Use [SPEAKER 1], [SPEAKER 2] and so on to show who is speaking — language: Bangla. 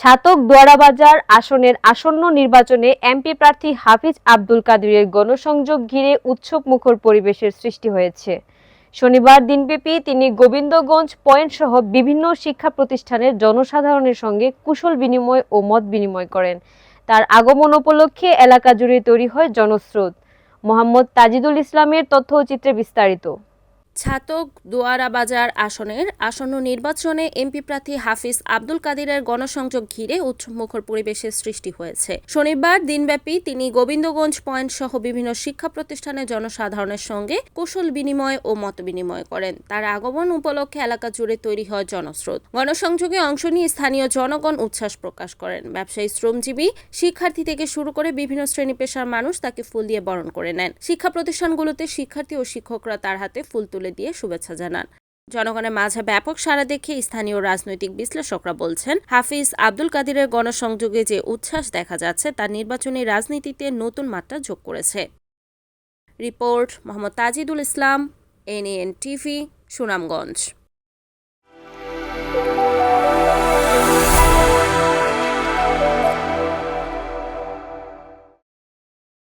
[SPEAKER 1] ছাতক দোয়ারাবাজার আসনের আসন্ন নির্বাচনে এমপি প্রার্থী হাফিজ আব্দুল কাদিরের গণসংযোগ ঘিরে উৎসব মুখর পরিবেশের সৃষ্টি হয়েছে। শনিবার দিনব্যাপী তিনি গোবিন্দগঞ্জ পয়েন্ট সহ বিভিন্ন শিক্ষা প্রতিষ্ঠানের জনসাধারণের সঙ্গে কুশল বিনিময় ও মত বিনিময় করেন। তার আগমন উপলক্ষে এলাকা জুড়ে তৈরি হয় জনস্রোত। মোহাম্মদ তাজিদুল ইসলামের তথ্যচিত্রে বিস্তারিত।
[SPEAKER 2] ছাতক দোয়ারা বাজার আসনের আসন্ন নির্বাচনে এমপি প্রার্থী হাফিজ আব্দুল কাদিরের গণসংযোগ ঘিরে উৎসবমুখর পরিবেশের সৃষ্টি হয়েছে। শনিবার দিনব্যাপী তিনি গোবিন্দগঞ্জ পয়েন্ট সহ বিভিন্ন শিক্ষা প্রতিষ্ঠানের জনসাধারণের সঙ্গে কৌশল বিনিময় ও মত বিনিময় করেন। তার আগমন উপলক্ষে এলাকা জুড়ে তৈরি হয় জনস্রোত। গণসংযোগে অংশ নিয়ে স্থানীয় জনগণ উচ্ছ্বাস প্রকাশ করেন। ব্যবসায়ী, শ্রমজীবী, শিক্ষার্থী থেকে শুরু করে বিভিন্ন শ্রেণি পেশার মানুষ তাকে ফুল দিয়ে বরণ করে নেন। শিক্ষা প্রতিষ্ঠানগুলোতে শিক্ষার্থী ও শিক্ষকরা তার হাতে ফুল তুলে দিয়ে শুভেচ্ছা জানান। জনগণের মাঝে ব্যাপক সাড়া দেখে স্থানীয় রাজনৈতিক বিশ্লেষকরা বলছেন, হাফিজ আব্দুল কাদিরের গণসংযোগে যে উচ্ছ্বাস দেখা যাচ্ছে, তা নির্বাচনী রাজনীতিতে নতুন মাত্রা যোগ করেছে। Report, Mohammad Tajidul Islam NN TV, Sunamganj.